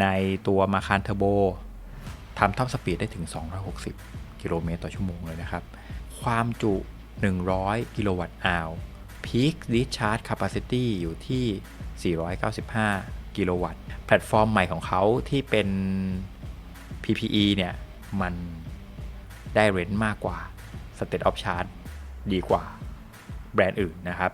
ในตัวมาคารเทอร์โบทำท็อปสปีดได้ถึง 260 กิโลเมตรต่อชั่วโมงเลยนะครับ ความจุ 100 กิโลวัตต์อาว Peak Discharge Capacity อยู่ที่ 495 กิโลวัตต์ แพลตฟอร์มใหม่ของเขาที่เป็น PPE เนี่ย มันได้เรนจ์มากกว่า State of Charge ดีกว่าแบรนด์อื่นนะครับ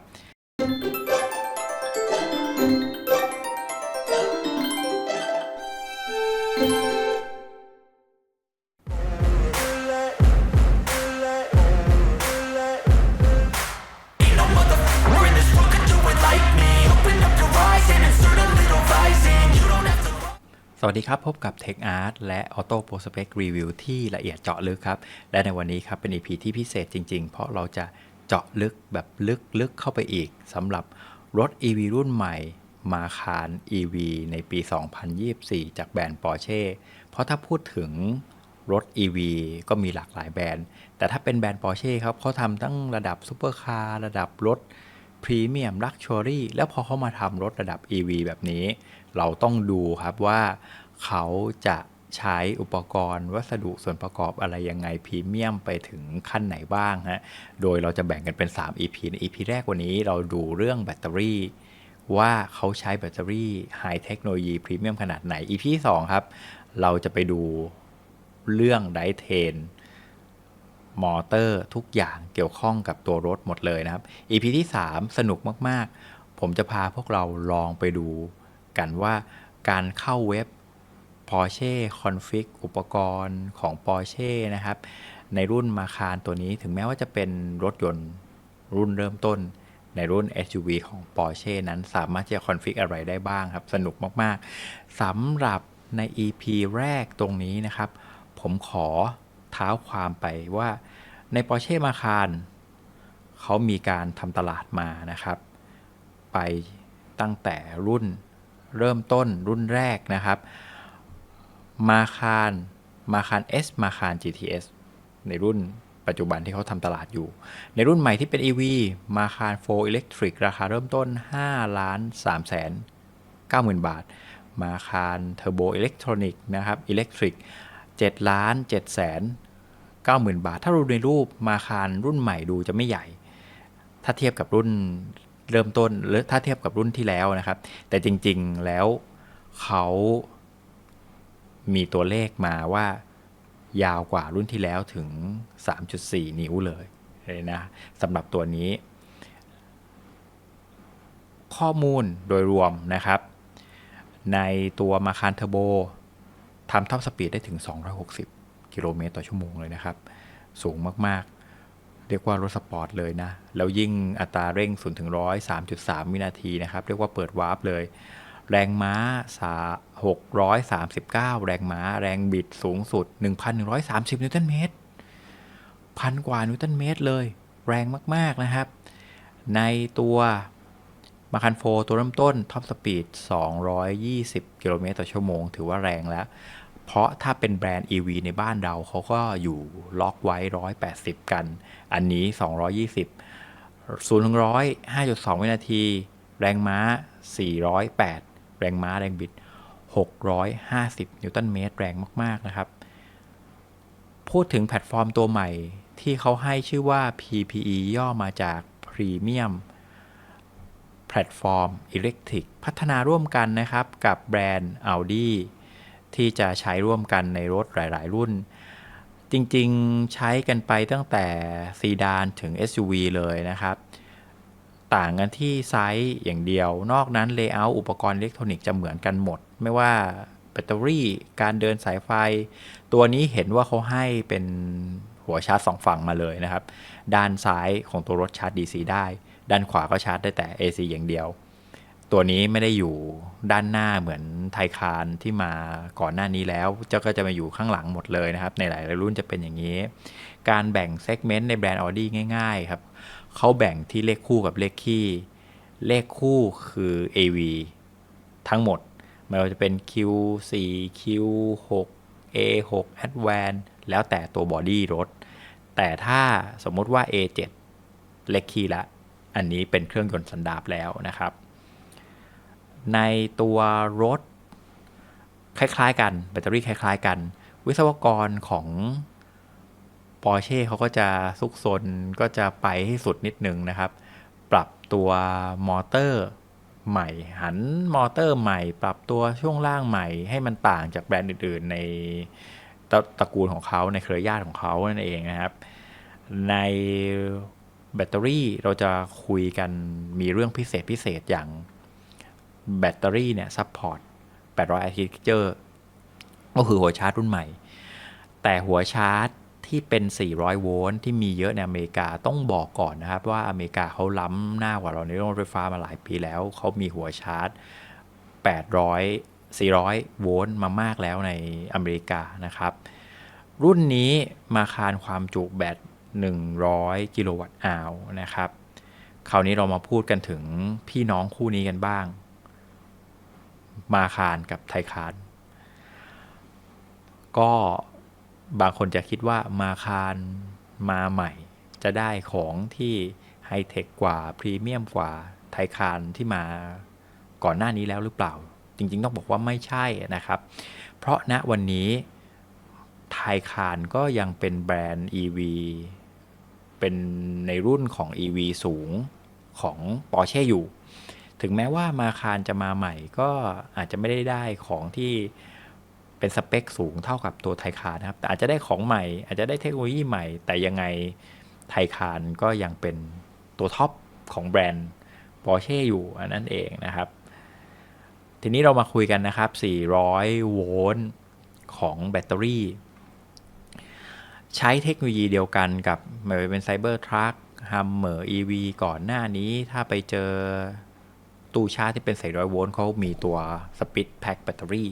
สวัสดีครับ พบกับ Tech Art และ Auto Prospect Review ที่ละเอียดเจาะลึกครับ และในวันนี้ครับ เป็น EP ที่พิเศษจริง ๆ เพราะเราจะเจาะลึกแบบลึกๆเข้าไปอีกสำหรับรถ EV รุ่นใหม่มาคาร EV ในปี 2024 จากแบรนด์ Porsche เพราะถ้าพูดถึงรถ EV ก็มีหลากหลายแบรนด์ แต่ถ้าเป็นแบรนด์ Porsche ครับเขาทำตั้งระดับซูเปอร์คาร์ระดับรถพรีเมียมลักชัวรี่แล้วพอเขามาทำรถระดับ EV แบบนี้ เราต้องดูครับว่าเขาจะใช้อุปกรณ์วัสดุส่วนประกอบอะไรยังไงพรีเมียมไปถึงขั้นไหนบ้างฮะ โดยเราจะแบ่งกันเป็น 3 EP ใน EP แรกวันนี้เราดูเรื่องแบตเตอรี่ ว่าเขาใช้แบตเตอรี่ไฮเทคโนโลยีพรีเมียมขนาดไหน EP 2 ครับ เราจะไปดูเรื่องไดเทนมอเตอร์ทุกอย่างเกี่ยวข้องกับตัวรถหมดเลยนะครับ EP ที่ 3 สนุกมาก ๆ ผมจะพาพวกเราลองไปดู กันว่าการเข้าเว็บ Porsche Config อุปกรณ์ของ Porsche นะครับ ในรุ่นมาคารตัวนี้ถึงแม้ว่าจะเป็นรถยนต์รุ่นเริ่มต้น ในรุ่น SUV ของ Porsche นั้นสามารถจะคอนฟิกอะไรได้บ้างครับ สนุกมากๆสำหรับใน EP แรกตรงนี้นะครับ ผมขอเท้าความไปว่าใน Porsche Macan เขามีการทำตลาดมานะครับ ไปตั้งแต่รุ่น เริ่มต้นรุ่นแรกนะครับ มาคารมาคาร S มาคาร GTS ในรุ่นปัจจุบันที่เขาทำตลาดอยู่ ในรุ่นใหม่ที่เป็น EV มาคาร4 Electric ราคาเริ่มต้น5ล้าน3แสน90,000 บาท มาคารเทอร์โบอิเล็กทรอนิกนะครับอิเล็กทริก7ล้าน7แสน90,000 บาท ถ้าดูในรูปมาคารรุ่นใหม่ดูจะไม่ใหญ่ ถ้าเทียบกับรุ่น เริ่มต้นหรือถ้าเทียบกับรุ่นที่แล้วนะครับ แต่จริงๆแล้วเขามีตัวเลขมาว่ายาวกว่ารุ่นที่แล้วถึง 3.4 นิ้วเลยเลยนะสำหรับตัวนี้ ข้อมูลโดยรวมนะครับ ในตัวมาคารเทอร์โบทำท็อปสปีดได้ถึง 260 กิโลเมตรต่อชั่วโมงเลยนะครับ สูงมากๆ เรียกว่ารถสปอร์ตเลยนะ แล้วยิ่งอัตราเร่ง0ถึง100 3.3วินาทีนะครับ เรียกว่าเปิดวาร์ปเลย แรงม้าสา639แรงม้า แรงบิดสูงสุด1,130นิวตันเมตรพันกว่านิวตันเมตรเลย แรงมาก ๆ นะครับ ในตัวมาคันโฟตัวเริ่มต้นท็อปสปีด220 กิโลเมตรต่อชั่วโมง ถือว่าแรงแล้ว เพราะถ้าเป็นแบรนด์ EV ในบ้านเราเขาก็อยู่ล็อกไว้ 180 กัน อันนี้ 220 0ถึง100 5.2 วินาที แรงม้า 408 แรงม้าแรงบิด 650 นิวตันเมตร แรงมาก ๆ นะครับ พูดถึงแพลตฟอร์มตัวใหม่ที่เขาให้ชื่อว่า PPE ย่อมาจาก Premium แพลตฟอร์มอิเล็กทริกพัฒนาร่วมกันนะครับ กับแบรนด์ Audi ที่จะใช้ร่วมกันในรถหลาย ๆ รุ่น จริงๆใช้กันไปตั้งแต่ซีดานถึง SUV เลยนะครับ ต่างกันที่ไซส์อย่างเดียว นอกนั้นเลเยอร์อุปกรณ์อิเล็กทรอนิกส์จะเหมือนกันหมด ไม่ว่าแบตเตอรี่การเดินสายไฟ ตัวนี้เห็นว่าเขาให้เป็นหัวชาร์จสองฝั่งมาเลยนะครับ ด้านซ้ายของตัวรถชาร์จ DC ได้ ด้านขวาก็ชาร์จได้แต่ AC อย่างเดียว ตัวนี้ไม่ได้อยู่ด้านหน้าเหมือนไทคานที่มาก่อนหน้านี้แล้วเจ้าก็จะมาอยู่ข้างหลังหมดเลยนะครับ ในหลายรุ่นจะเป็นอย่างนี้ การแบ่งเซกเมนต์ในแบรนด์ Audi ง่าย ๆ ครับเขาแบ่งที่เลขคู่กับเลขคี่ เลขคู่คือ AV ทั้งหมดไม่ว่าจะเป็น Q4 Q6 A6 Advance แล้วแต่ตัวบอดี้รถ แต่ถ้าสมมติว่า A7 เลขคี่ละ อันนี้เป็นเครื่องยนต์สันดาปแล้วนะครับ ในตัวรถ คล้ายๆ กัน แบตเตอรี่คล้าย ๆ กัน วิศวกรของปอร์เช่เขาก็จะซุกซนก็จะไปให้สุดนิดนึงนะครับ ปรับตัวมอเตอร์ใหม่ หันมอเตอร์ใหม่ ปรับตัวช่วงล่างใหม่ ให้มันต่างจากแบรนด์อื่น ๆ ในตระตระกูลของเขาในเครือญาติของเขานั่นเองนะครับ ในแบตเตอรี่เราจะคุยกันมีเรื่องพิเศษพิเศษอย่าง แบตเตอรี่เนี่ยซัพพอร์ต800 architecture ก็คือหัวชาร์จรุ่นใหม่ แต่หัวชาร์จที่เป็น 400 โวลต์ที่มีเยอะในอเมริกาต้องบอกก่อนนะครับ ว่าอเมริกาเขาล้ำหน้ากว่าเราในเรื่องรถไฟฟ้ามาหลายปีแล้ว เขามีหัวชาร์จ 800 400 โวลต์มามากแล้วในอเมริกานะครับ รุ่นนี้มาคานความจุแบต 100 กิโลวัตต์อาวนะครับ คราวนี้เรามาพูดกันถึงพี่น้องคู่นี้กันบ้าง มาคารกับไทคานก็บางคนจะคิดว่ามาคารมาใหม่ จะได้ของที่ไฮเทคกว่า พรีเมียมกว่าไทคานที่มาก่อนหน้านี้แล้วหรือเปล่า จริง ๆ ต้องบอกว่าไม่ใช่นะครับ เพราะณวันนี้ไทคานก็ยังเป็นแบรนด์ EV เป็นในรุ่นของ EV สูงของ Porsche อยู่ ถึงแม้ว่ามาคารจะมาใหม่ก็อาจจะไม่ได้ได้ของที่เป็นสเปคสูงเท่ากับตัวไทคานนะครับ แต่อาจจะได้ของใหม่ อาจจะได้เทคโนโลยีใหม่ แต่ยังไงไทคานก็ยังเป็นตัวท็อปของแบรนด์ Porsche อยู่อันนั้นเองนะครับ ทีนี้เรามาคุยกันนะครับ 400 โวลต์ของแบตเตอรี่ ใช้เทคโนโลยีเดียวกันกับไม่ว่าเป็นไซเบอร์ทรัคฮัมเมอร์ EV ก่อนหน้านี้ถ้าไปเจอ ตู้ชาร์จที่เป็น400โวลต์เขามีตัวสปิ t แพ็คแบตเตอรี่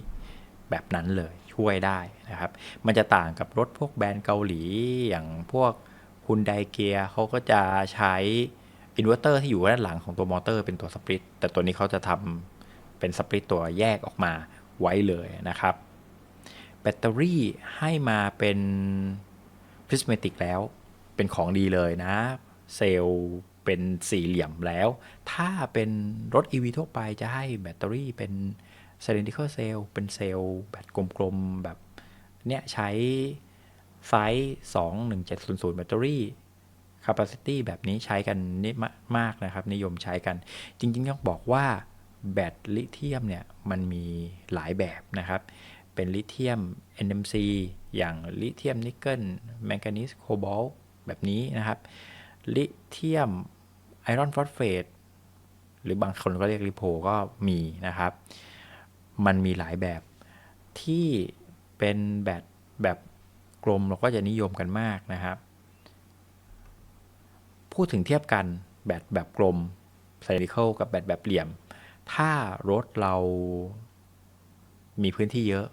แบบนั้นเลยช่วยได้นะครับ มันจะต่างกับรถพวกแบรนด์เกาหลีอย่างพวกฮุนไดเกียเขาก็จะใช้อินเวอร์เตอร์ที่อยู่ด้านหลังของตัวมอเตอร์เป็นตัวสปริตแต่ตัวนี้เขาจะทำเป็นสปริตตัวแยกออกมาไว้เลยนะครับ แบตเตอรี่ให้มาเป็นพริสเมติกแล้วเป็นของดีเลยนะ เซลล์ เป็นสี่เหลี่ยมแล้ว ถ้าเป็นรถ EV ทั่วไปจะให้แบตเตอรี่เป็น cylindrical cell เป็นเซลล์แบตกลมๆ แบบเนี้ยใช้ไซส์21700 แบตเตอรี่ capacity แบบนี้ใช้กันนิดมากนะครับ นิยมใช้กัน จริงๆต้องบอกว่าแบตลิเธียมเนี่ยมันมีหลายแบบนะครับ เป็นลิเธียม NMC อย่างลิเธียมนิกเกิลแมงกานีสโคบอลแบบนี้นะครับ ลิเธียม ไอรอนฟอสเฟตหรือบางคนก็เรียกลิโพก็มีนะครับ มันมีหลายแบบที่เป็นแบตแบบกลมเราก็จะนิยมกันมากนะครับ พูดถึงเทียบกันแบตแบบกลม cylindrical กับแบตแบบเหลี่ยม ถ้ารถเรามีพื้นที่เยอะ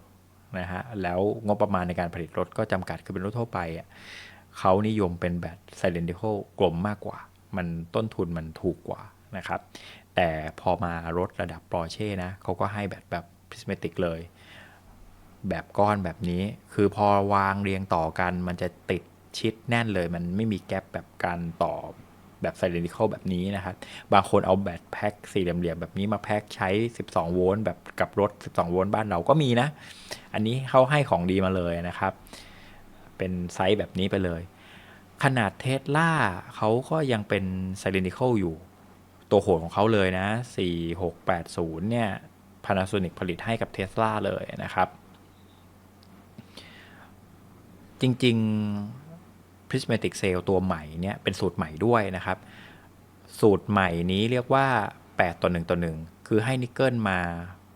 นะฮะแล้วงบประมาณในการผลิตรถก็จำกัดคือเป็นรถทั่วไป เขานิยมเป็นแบต cylindrical กลมมากกว่า มันต้นทุนมันถูกกว่านะครับ แต่พอมารถระดับปอร์เช่นะเขาก็ให้แบตแบบ prismatic เลย แบบก้อนแบบนี้ คือพอวางเรียงต่อกัน มันจะติดชิดแน่นเลย มันไม่มีแกลบแบบการต่อแบบไซเรนิคอลแบบนี้นะครับ บางคนเอาแบตแพ็คสี่เหลี่ยมแบบนี้มาแพ็คใช้ 12 โวลต์แบบกับรถ 12 โวลต์บ้านเราก็มีนะ อันนี้เขาให้ของดีมาเลยนะครับ เป็นไซส์แบบนี้ไปเลย ขนาดเทสลาเขาก็ยังเป็นไซเรนิคอลอยู่ ตัวโหดของเขาเลยนะ 4680 เนี่ย Panasonic ผลิตให้กับเทสลาเลยนะครับ จริง ๆ Prismatic Cell ตัวใหม่เนี่ย เป็นสูตรใหม่ด้วยนะครับ สูตรใหม่นี้เรียกว่า 8 ต่อ 1 ต่อ 1 คือให้นิกเกิลมา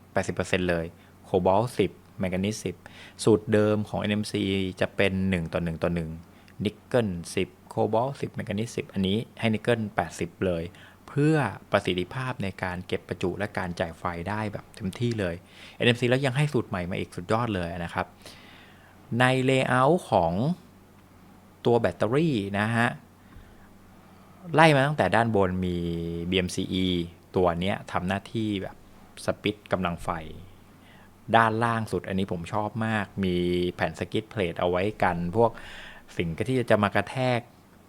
80%เลย โคบอลต์10แมงกานีส10 สูตรเดิมของ NMC จะเป็น 1 ต่อ 1 ต่อ 1 นิกเกิล10 โคบอลต์10แมงกานีส10 อันนี้ให้นิกเกิล80 เลย เพื่อประสิทธิภาพในการเก็บประจุและการจ่ายไฟได้แบบเต็มที่เลย NMC แล้วยังให้สูตรใหม่มาอีกสุดยอดเลยนะครับ ในเลเยอร์ของตัวแบตเตอรี่นะฮะ ไล่มาตั้งแต่ด้านบนมี BMCE ตัวเนี้ยทำหน้าที่แบบสปิตกำลังไฟด้านล่างสุดอันนี้ผมชอบมาก มีแผ่นสกิตเพลทเอาไว้กันพวก สิ่งที่จะมากระแทก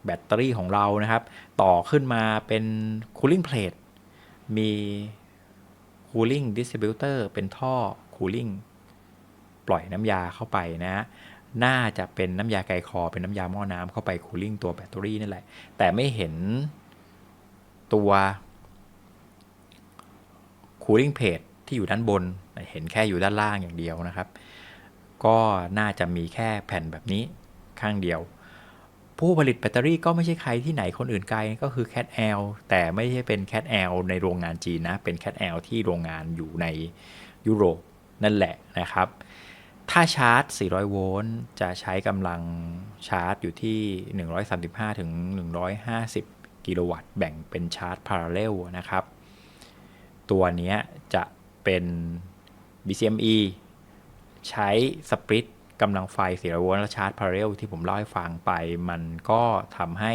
แบตเตอรี่ของเรานะครับ ต่อขึ้นมาเป็น cooling plate มี cooling distributor เป็นท่อ cooling ปล่อยน้ำยาเข้าไปนะ น่าจะเป็นน้ำยาไกลคอ เป็นน้ำยาหม้อน้ำเข้าไปคูลิ่งตัวแบตเตอรี่นั่นแหละ แต่ไม่เห็นตัว cooling plate ที่อยู่ด้านบน เห็นแค่อยู่ด้านล่างอย่างเดียวนะครับ ก็น่าจะมีแค่แผ่นแบบนี้ ข้างเดียว ผู้ผลิตแบตเตอรี่ก็ไม่ใช่ใครที่ไหนคนอื่นไกลก็คือ Cat L แต่ไม่ใช่เป็น Cat L ในโรงงานจีนนะ เป็น Cat L ที่โรงงานอยู่ในยุโรปนั่นแหละนะครับ ถ้าชาร์จ 400 โวลต์จะใช้กำลังชาร์จอยู่ที่ 135ถึง150 กิโลวัตต์แบ่งเป็นชาร์จพาราเรลนะครับ ตัวนี้จะเป็น BCME ใช้สปริต กำลังไฟ400โวลต์และชาร์จพาราเรลที่ผมเล่าให้ฟังไป มันก็ทำให้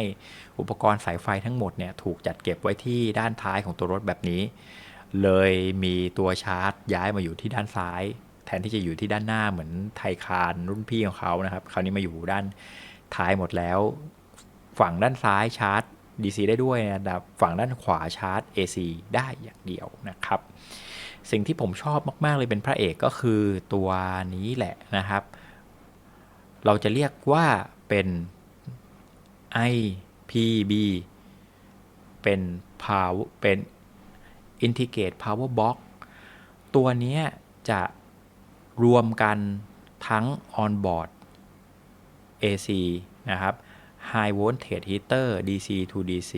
อุปกรณ์สายไฟทั้งหมดเนี่ยถูกจัดเก็บไว้ที่ด้านท้ายของตัวรถแบบนี้ เลยมีตัวชาร์จย้ายมาอยู่ที่ด้านซ้าย แทนที่จะอยู่ที่ด้านหน้าเหมือนไทยคารรุ่นพี่ของเขานะครับคราวนี้มาอยู่ด้านท้ายหมดแล้ว ฝั่งด้านซ้ายชาร์จ DC ได้ด้วยนะครับฝั่งด้านขวาชาร์จ AC ได้อย่างเดียวนะครับ สิ่งที่ผมชอบมาก ๆ เลยเป็นพระเอกก็คือตัวนี้แหละนะครับ เราจะเรียกว่าเป็น IPB เป็น power เป็น integrate power box ตัวนี้จะรวมกันทั้ง onboard AC นะครับ high voltage heater DC to DC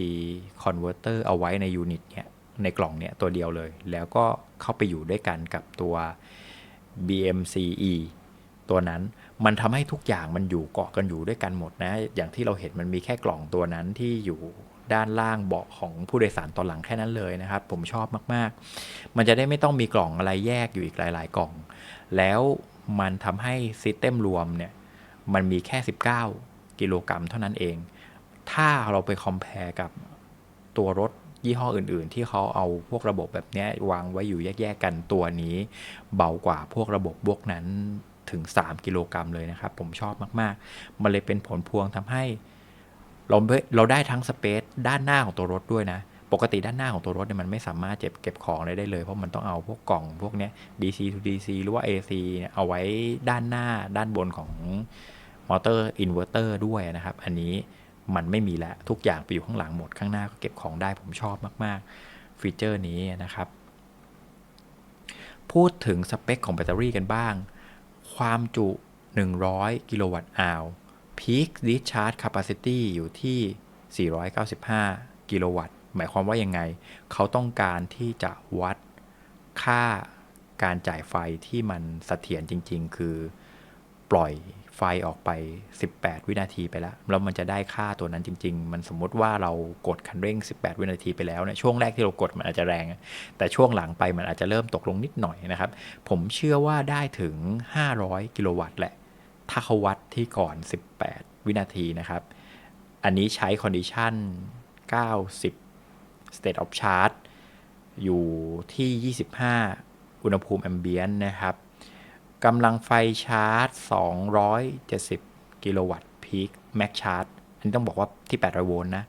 converter เอาไว้ในยูนิตเนี่ยในกล่องเนี่ยตัวเดียวเลย แล้วก็เข้าไปอยู่ด้วยกันกับตัว BMCE ตัวนั้น มันทำให้ทุกอย่างมันอยู่เกาะกันอยู่ด้วยกันหมดนะ อย่างที่เราเห็นมันมีแค่กล่องตัวนั้นที่อยู่ด้านล่างเบาะของผู้โดยสารตอนหลังแค่นั้นเลยนะครับ ผมชอบมากๆ มันจะได้ไม่ต้องมีกล่องอะไรแยกอยู่อีกหลาย ๆ กล่อง แล้วมันทำให้ซิสเต็มรวมเนี่ย มันมีแค่ 19 กิโลกรัมเท่านั้นเอง ถ้าเราไปคอมเพลกับตัวรถยี่ห้ออื่น ๆ ที่เขาเอาพวกระบบแบบนี้วางไว้อยู่แยก ๆ กันตัวนี้ เบากว่าพวกระบบพวกนั้น ถึง 3 กิโลกรัมเลยนะครับ ผมชอบมาก ๆ มันเลยเป็นผลพวงทำให้ เราไม่เราได้ทั้งสเปซด้านหน้าของตัวรถด้วยนะ ปกติด้านหน้าของตัวรถเนี่ยมันไม่สามารถเก็บเก็บของอะไรได้เลย เพราะมันต้องเอาพวกกล่องพวกเนี้ย DC to DC หรือว่า AC เนี่ยเอาไว้ด้านหน้าด้านบนของมอเตอร์อินเวอร์เตอร์ด้วยนะครับ อันนี้มันไม่มีแล้วทุกอย่างไปอยู่ข้างหลังหมดข้างหน้าก็เก็บของได้ผมชอบมากๆ ฟีเจอร์นี้นะครับ พูดถึงสเปคของแบตเตอรี่กันบ้าง ความจุ 100 กิโลวัตต์อาว Peak Discharge Capacity อยู่ที่ 495 กิโลวัตต์ หมายความว่ายังไง เขาต้องการที่จะวัดค่าการจ่ายไฟที่มันเสถียรจริง ๆ คือปล่อย ไฟออกไป 18 วินาทีไปแล้ว แล้วมันจะได้ค่าตัวนั้นจริง ๆ มันสมมติว่าเรากดคันเร่ง 18 วินาทีไปแล้วเนี่ยช่วงแรกที่เรากดมันอาจจะแรง แต่ช่วงหลังไปมันอาจจะเริ่มตกลงนิดหน่อยนะครับ ผมเชื่อว่าได้ถึง 500 กิโลวัตต์แหละ ถ้าเขาวัดที่ก่อน 18 วินาทีนะครับ อันนี้ใช้คอนดิชัน90 state of charge อยู่ที่ 25 อุณหภูมิแอมเบียนนะครับ กำลังไฟชาร์จ 270 กิโลวัตต์พีคแม็กชาร์จ อันนี้ต้องบอกว่าที่800โวลต์นะ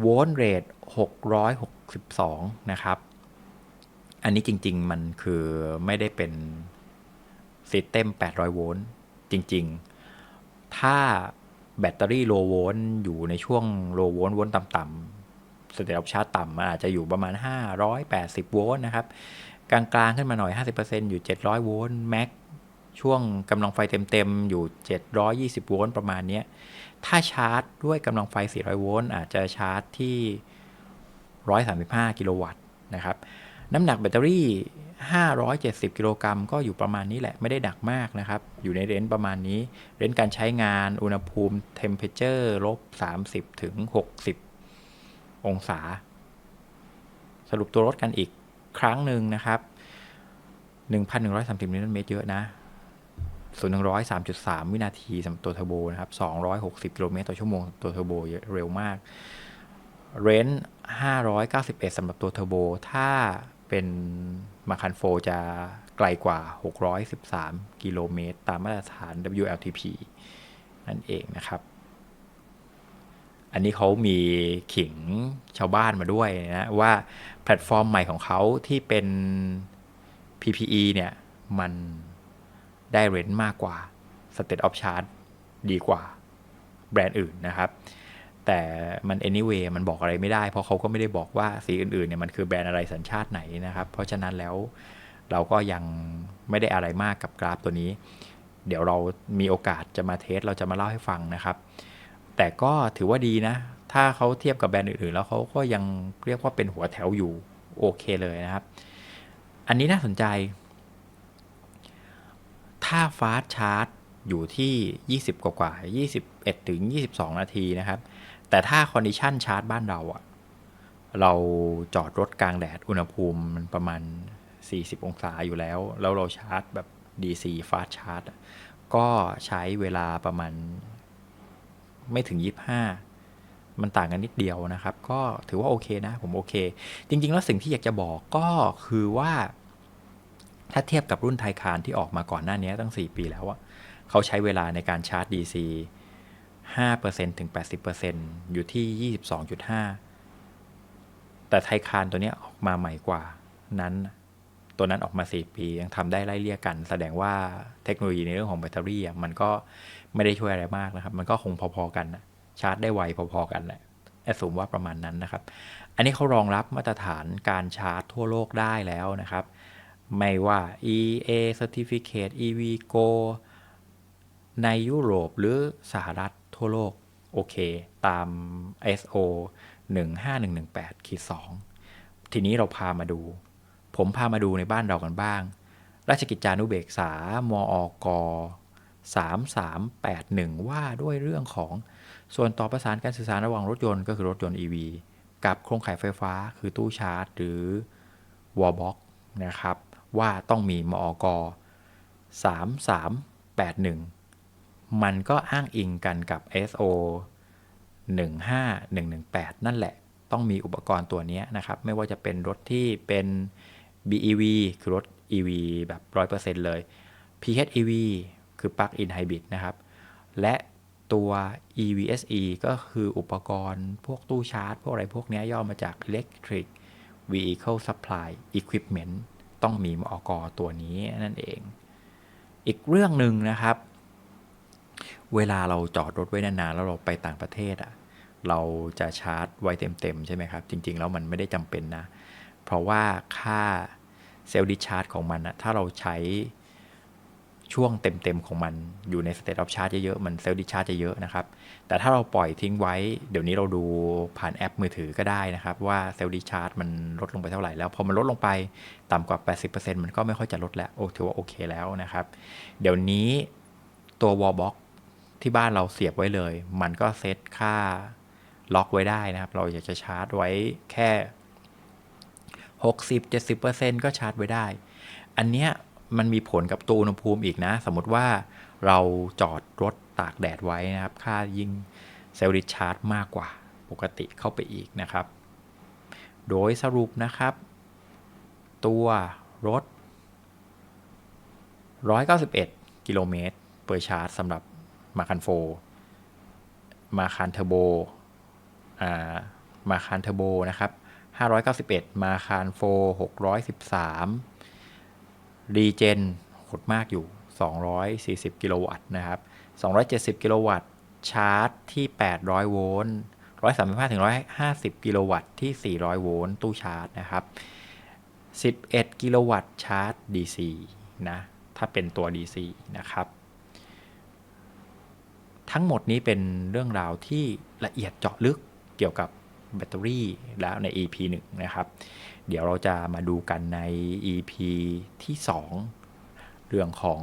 โวลต์เรท662 นะครับ อันนี้จริง ๆ มันคือไม่ได้เป็นซิสเต็ม800 โวลต์จริง ๆ ถ้าแบตเตอรี่โลโวลต์อยู่ในช่วงโลโวลต์โวลต์ต่ำๆสเตตออฟชาร์จต่ำมันอาจจะอยู่ประมาณ 580 โวลต์นะครับ กลางๆขึ้นมาหน่อย 50%อยู่ 700 โวลต์แม็กช่วงกำลังไฟเต็มๆ อยู่ 720 โวลต์ประมาณนี้ถ้าชาร์จด้วยกำลังไฟ 400 โวลต์อาจจะชาร์จที่ 135 กิโลวัตต์นะครับ น้ำหนักแบตเตอรี่ 570 กิโลกรัมก็อยู่ประมาณนี้แหละ ไม่ได้หนักมากนะครับ อยู่ในเรนจ์ประมาณนี้ เรนจ์การใช้งาน อุณหภูมิ temperature ลบ 30 ถึง 60 องศา สรุปตัวรถกันอีก ครั้งหนึ่งนะครับ 1,130นิวตันเมตรเยอะนะส่วน100 3.3วินาทีสำหรับตัวเทอร์โบนะครับ260กิโลเมตรต่อชั่วโมงตัวเทอร์โบเร็วมาก เรนจ์591สำหรับตัวเทอร์โบ ถ้าเป็นมาคันโฟจะไกลกว่า613กิโลเมตรตามมาตรฐาน WLTP นั่นเองนะครับ อันนี้เขามีขิงชาวบ้านมาด้วยนะว่าแพลตฟอร์มใหม่ของเขาที่เป็น PPE เนี่ยมันได้เรนต์มากกว่า State of Charge ดีกว่าแบรนด์อื่นนะครับ แต่มัน anyway มันบอกอะไรไม่ได้ เพราะเขาก็ไม่ได้บอกว่าสีอื่นๆเนี่ยมันคือแบรนด์อะไรสัญชาติไหนนะครับ เพราะฉะนั้นแล้วเราก็ยังไม่ได้อะไรมากกับกราฟตัวนี้ เดี๋ยวเรามีโอกาสจะมาเทสเราจะมาเล่าให้ฟังนะครับ แต่ก็ถือว่าดีนะ ถ้าเขาเทียบกับแบรนด์อื่นๆ แล้วเขาก็ยังเรียกว่าเป็นหัวแถวอยู่โอเคเลยนะครับ อันนี้น่าสนใจ ถ้าฟาสชาร์จอยู่ที่ 20 กว่ากว่าๆ21 ถึง 22 นาทีนะครับ แต่ถ้าคอนดิชันชาร์จบ้านเราอะเราจอดรถกลางแดด อุณหภูมิมันประมาณ 40 องศาอยู่แล้ว แล้วเราชาร์จแบบ DC ฟาสชาร์จก็ใช้เวลาประมาณ ไม่ถึง 25 มันต่างกันนิดเดียวนะครับ ก็ถือว่าโอเคนะ ผมโอเค จริง ๆ แล้วสิ่งที่อยากจะบอกก็คือว่าถ้าเทียบกับรุ่นไทคานที่ออกมาก่อนหน้านี้ตั้ง 4 ปีแล้วอะเขาใช้เวลาในการชาร์จ DC 5%ถึง 80%อยู่ที่ 22.5 แต่ไทคานตัวนี้ออกมาใหม่กว่านั้น ตัวนั้นออกมา 4 ปียังทำได้ไล่เลี่ยกัน แสดงว่าเทคโนโลยีในเรื่องของแบตเตอรี่มันก็ไม่ได้ช่วยอะไรมากนะครับ มันก็คงพอๆกันนะชาร์จได้ไวพอๆกันแหละแอดสูมว่าประมาณนั้นนะครับ อันนี้เขารองรับมาตรฐานการชาร์จทั่วโลกได้แล้วนะครับ ไม่ว่า EA Certificate EV Go ในยุโรปหรือสหรัฐทั่วโลก โอเค ตาม ISO15118-2 ทีนี้เราพามาดู ผมพามาดูในบ้านเรากันบ้าง ราชกิจจานุเบกษามอก3381 ว่าด้วยเรื่องของส่วนต่อประสานการสื่อสารระหว่างรถยนต์ก็คือรถยนต์ EV กับโครงข่ายไฟฟ้าคือตู้ชาร์จ หรือ wallbox นะครับ ว่าต้องมีมอก3381 มันก็อ้างอิงกันกับ SO 15118 นั่นแหละ ต้องมีอุปกรณ์ตัวนี้นะครับ ไม่ว่าจะเป็นรถที่เป็น BEV คือรถ EV แบบ 100%เลย PHEV คือ Plug in Hybrid นะครับ และตัว EVSE ก็คืออุปกรณ์พวกตู้ชาร์จ พวกอะไรพวกนี้ย่อมาจาก Electric Vehicle Supply Equipment ต้องมีมอกตัวนี้นั่นเอง อีกเรื่องหนึ่งนะครับ เวลาเราจอดรถไว้นานๆ แล้วเราไปต่างประเทศอะ่ะ เราจะชาร์จไว้เต็มๆ ใช่ไหมครับ จริงๆ แล้วมันไม่ได้จำเป็นนะเเพราะว่าค่าเซลล์ดิชาร์จของมันอะถ้าเราใช้ช่วงเต็มๆของมันอยู่ในสเตตออฟชาร์จเยอะๆ มันเซลล์ดิชาร์จจะเยอะนะครับ แต่ถ้าเราปล่อยทิ้งไว้ เดี๋ยวนี้เราดูผ่านแอปมือถือก็ได้นะครับ ว่าเซลล์ดิชาร์จมันลดลงไปเท่าไหร่แล้ว พอมันลดลงไปต่ำกว่า 80%มันก็ไม่ค่อยจะลดแล้วโอ้ถือว่าโอเคแล้วนะครับ เดี๋ยวนี้ตัว wallbox ที่บ้านเราเสียบไว้เลย มันก็เซตค่าล็อกไว้ได้นะครับ เราอยากจะชาร์จไว้แค่ 60-70%ก็ชาร์จไว้ได้ อันเนี้ยมันมีผลกับตัวอุณหภูมิอีกนะ สมมติว่าเราจอดรถตากแดดไว้นะครับ ค่ายิ่งเซลล์ดิชาร์จมากกว่าปกติเข้าไปอีกนะครับ โดยสรุปนะครับ ตัวรถ 191 กิโลเมตรเปอร์ชาร์จสำหรับมาคันโฟ มาคันเทอร์โบ อ่า มาคันเทอร์โบนะครับ 591 มาคานโฟ613 รีเจนโหดมากอยู่ 240 กิโลวัตต์นะครับ 270 กิโลวัตต์ ชาร์จที่ 800 โวลต์ 135ถึง150 กิโลวัตต์ที่ 400 โวลต์ ตู้ชาร์จนะครับ 11 กิโลวัตต์ชาร์จ DC นะ ถ้าเป็นตัว DC นะครับ ทั้งหมดนี้เป็นเรื่องราวที่ละเอียดเจาะลึกเกี่ยวกับ แบตเตอรี่แล้วใน EP 1 นะครับ เดี๋ยวเราจะมาดูกันใน EP ที่ 2 เรื่องของ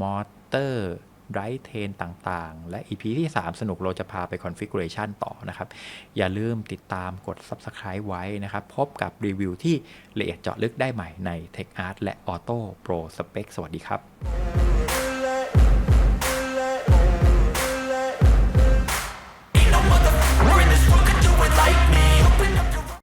มอเตอร์ไรเทนต่างๆ และ EP ที่ 3 สนุกเราจะพาไป Configuration ต่อนะครับ อย่าลืมติดตามกด Subscribe ไว้นะครับ พบกับรีวิวที่ละเอียดเจาะลึกได้ใหม่ใน Tech Art และ Auto Pro Spec สวัสดีครับ